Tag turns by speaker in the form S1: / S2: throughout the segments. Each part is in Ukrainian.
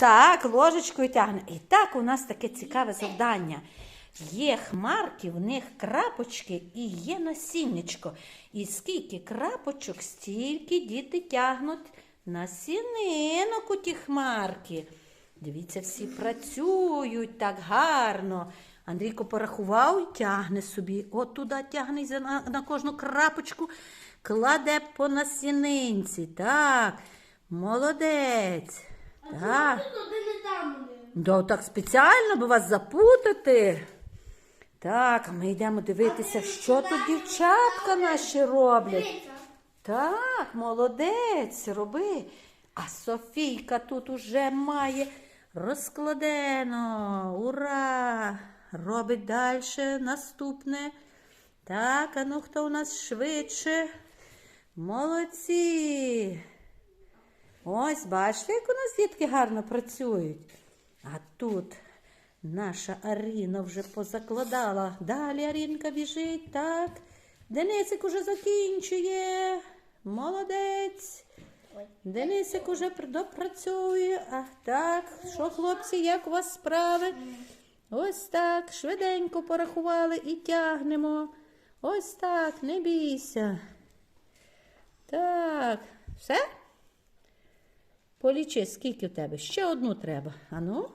S1: Так, ложечкою тягне. І так у нас таке цікаве завдання. Є хмарки, в них крапочки і є насіннячко. І скільки крапочок, стільки діти тягнуть насінинок у ті хмарки. Дивіться, всі працюють так гарно. Андрійко порахував і тягне собі. От туди тягне на, на кожну крапочку, кладе по насінинці. Так, молодець.
S2: Там вони.
S1: Да, так спеціально, бо вас запутати. Так, а ми йдемо дивитися, що тут дівчатка наші роблять.
S2: Дивіться.
S1: Так, молодець, роби. А Софійка тут уже має розкладено. Ура! Робить далі наступне. Так, а ну хто у нас швидше? Молодці. Ось, бачите, як у нас дітки гарно працюють. А тут наша Аріна вже позакладала. Далі Арінка біжить, так. Денисик уже закінчує. Молодець. Денисик уже допрацює. А так, що, хлопці, як у вас справи? Ось так, швиденько порахували і тягнемо. Ось так, не бійся. Так, все? Полічи, скільки в тебе? Ще одну треба. Ану,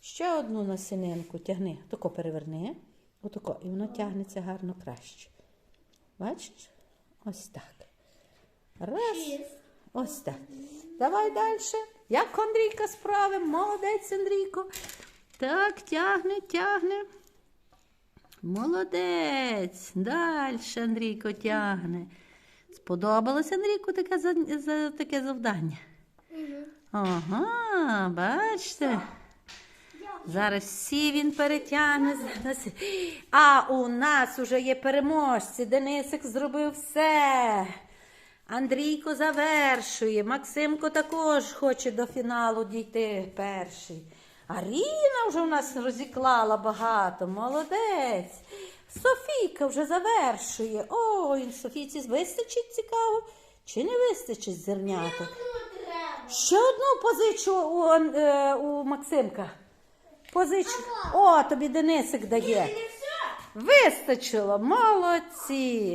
S1: ще одну насінинку тягни. Тако переверни. Отако. І воно тягнеться гарно краще. Бачиш? Ось так. Раз. Ось так. Давай далі. Як Андрійка справи? Молодець, Андрійко. Так, тягне, тягне. Молодець. Далі Андрійко тягне. Сподобалось Андрійку таке, таке завдання? Ага, бачите. Зараз всі він перетягне. А у нас уже є переможці. Денисик зробив все. Андрійко завершує. Максимко також хоче до фіналу дійти перший. Аріна вже у нас розіклала багато. Молодець. Софійка вже завершує. Ой, Софійці вистачить цікаво. Чи не вистачить зерняток? Ще одну позичу у, е, у Максимка. Позичу. О, тобі Денисик дає. Вистачило, молодці.